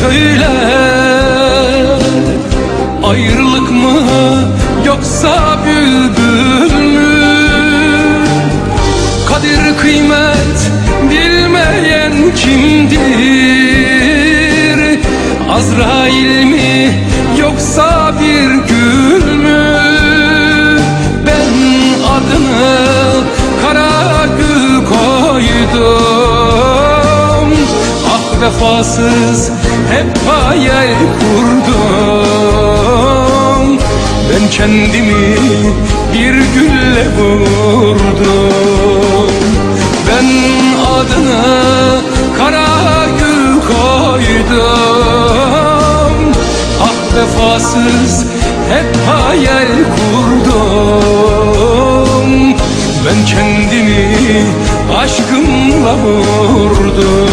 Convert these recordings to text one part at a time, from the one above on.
söyle Ayrılık mı yoksa bülbül mü? Kadir kıymet bilmeyen kimdir? Azrail mi yoksa bir gül mü? Ben adını kara gül koydum. Ah vefasız hayal kurdum. Ben kendimi bir gülle vurdum. Ben adını kara gül koydum. Ah vefasız hep hayal kurdum. Ben kendimi aşkımla vurdum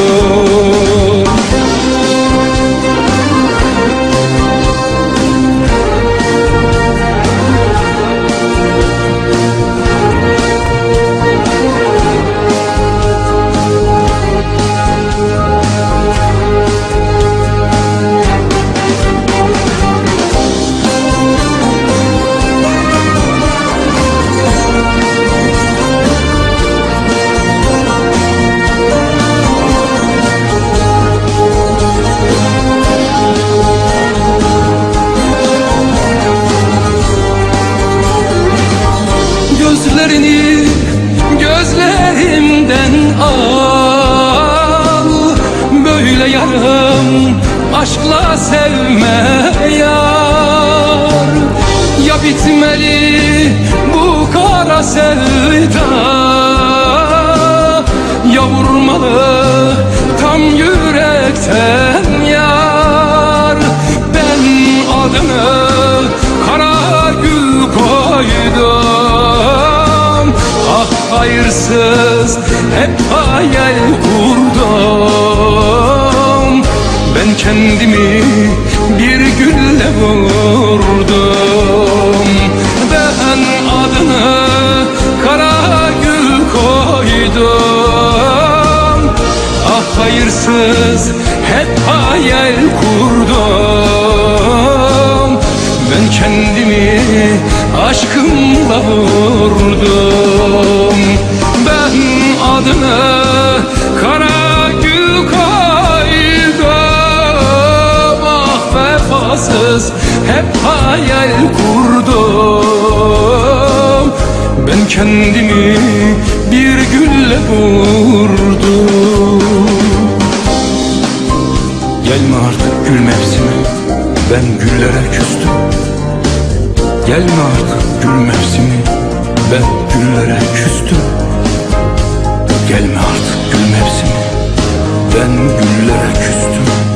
Böyle yarım aşkla sevme yar. Ya bitmeli bu kara sevda. Ya vurmalı tam yürekten yar. Ben adını kara gül koydum. Ah hayırsız hep hayal kurdum kendimi bir gülle vurdum. Ben adını kara gül koydum. Ah hayırsız hep hayal kurdum. Ben kendimi aşkımla vurdum. Ben adını hayal kurdum. Ben kendimi bir gülle vurdum. Gelme artık gül mevsimi Ben güllere küstüm. Gelme artık gül mevsimi Ben güllere küstüm. Gelme artık gül mevsimi Ben güllere küstüm